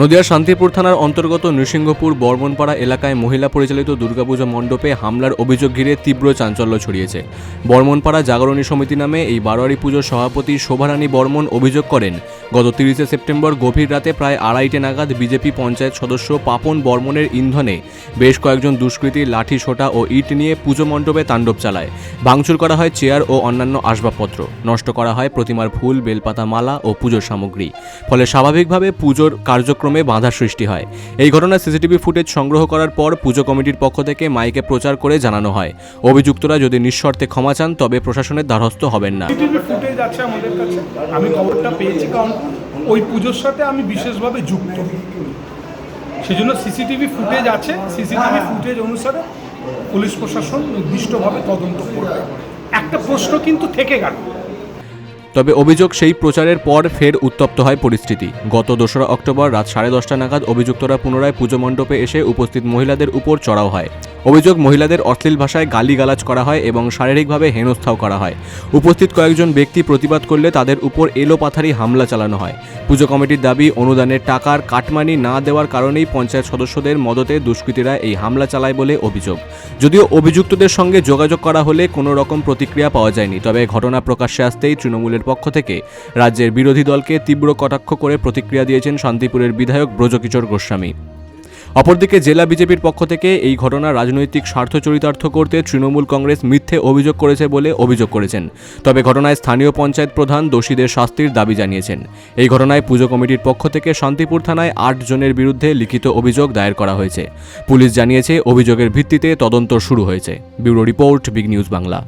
নদিয়ার শান্তিপুর থানার অন্তর্গত নৃসিংহপুর বর্মনপাড়া এলাকায় মহিলা পরিচালিত দুর্গাপুজো মণ্ডপে হামলার অভিযোগ ঘিরে তীব্র চাঞ্চল্য ছড়িয়েছে। বর্মনপাড়া জাগরণী সমিতি নামে এই বারোয়ারি পুজোর সভাপতি শোভারানী বর্মন অভিযোগ করেন, গত তিরিশে সেপ্টেম্বর গভীর রাতে প্রায় আড়াইটে নাগাদ বিজেপি পঞ্চায়েত সদস্য পাপন বর্মনের ইন্ধনে বেশ কয়েকজন দুষ্কৃতী লাঠি, সোটা ও ইট নিয়ে পুজো মণ্ডপে তাণ্ডব চালায়। ভাঙচুর করা হয় চেয়ার ও অন্যান্য আসবাবপত্র, নষ্ট করা হয় প্রতিমার ফুল, বেলপাতা, মালা ও পুজোর সামগ্রী। ফলে স্বাভাবিকভাবে পুজোর কার্যক্রমে বাধা সৃষ্টি হয়। এই ঘটনার সিসিটিভি ফুটেজ সংগ্রহ করার পর পুজো কমিটির পক্ষ থেকে মাইকে প্রচার করে জানানো হয়। অভিযুক্তরা যদি নিঃশর্তে ক্ষমা চান, তবে প্রশাসনের দ্বারস্থ হবেন না। আমি খবরটা পেয়েছি কারণ ওই পুজোর সাথে আমি বিশেষভাবে যুক্ত। সেজন্য সিসিটিভি ফুটেজ আছে। সিসিটিভি ফুটেজ অনুসারে পুলিশ প্রশাসন নির্দিষ্টভাবে তদন্ত করবে। একটা প্রশ্ন কিন্তু থেকে গেল। তবে অভিযোগ সেই প্রচারের পর ফের উত্তপ্ত হয় পরিস্থিতি। গত দোসরা অক্টোবর রাত সাড়ে দশটা নাগাদ অভিযুক্তরা পুনরায় পুজো মণ্ডপে এসে উপস্থিত মহিলাদের উপর চড়াও হয়। অভিযোগ, মহিলাদের অশ্লীল ভাষায় গালিগালাজ করা হয় এবং শারীরিকভাবে হেনস্থাও করা হয়। উপস্থিত কয়েকজন ব্যক্তি প্রতিবাদ করলে তাদের উপর এলোপাথারি হামলা চালানো হয়। পুজো কমিটির দাবি, অনুদানের টাকার কাটমানি না দেওয়ার কারণেই পঞ্চায়েত সদস্যদের মদতে দুষ্কৃতীরা এই হামলা চালায় বলে অভিযোগ। যদিও অভিযুক্তদের সঙ্গে যোগাযোগ করা হলে কোনো রকম প্রতিক্রিয়া পাওয়া যায়নি, তবে ঘটনা প্রকাশ্যে আসতেই তৃণমূলের পক্ষ থেকে রাজ্যের বিরোধী দলকে তীব্র কটাক্ষ করে প্রতিক্রিয়া দিয়েছেন শান্তিপুরের বিধায়ক ব্রজকিশোর গোস্বামী। অপরদিকে জেলা বিজেপির পক্ষ থেকে এই ঘটনা রাজনৈতিক স্বার্থ চরিতার্থ করতে তৃণমূল কংগ্রেস মিথ্যে অভিযোগ করেছে বলে অভিযোগ করেছেন। তবে ঘটনায় স্থানীয় পঞ্চায়েত প্রধান দোষীদের শাস্তির দাবি জানিয়েছেন। এই ঘটনায় পুজো কমিটির পক্ষ থেকে শান্তিপুর থানায় আট জনের বিরুদ্ধে লিখিত অভিযোগ দায়ের করা হয়েছে। পুলিশ জানিয়েছে, অভিযোগের ভিত্তিতে তদন্ত শুরু হয়েছে। Bureau report, big news Bangla.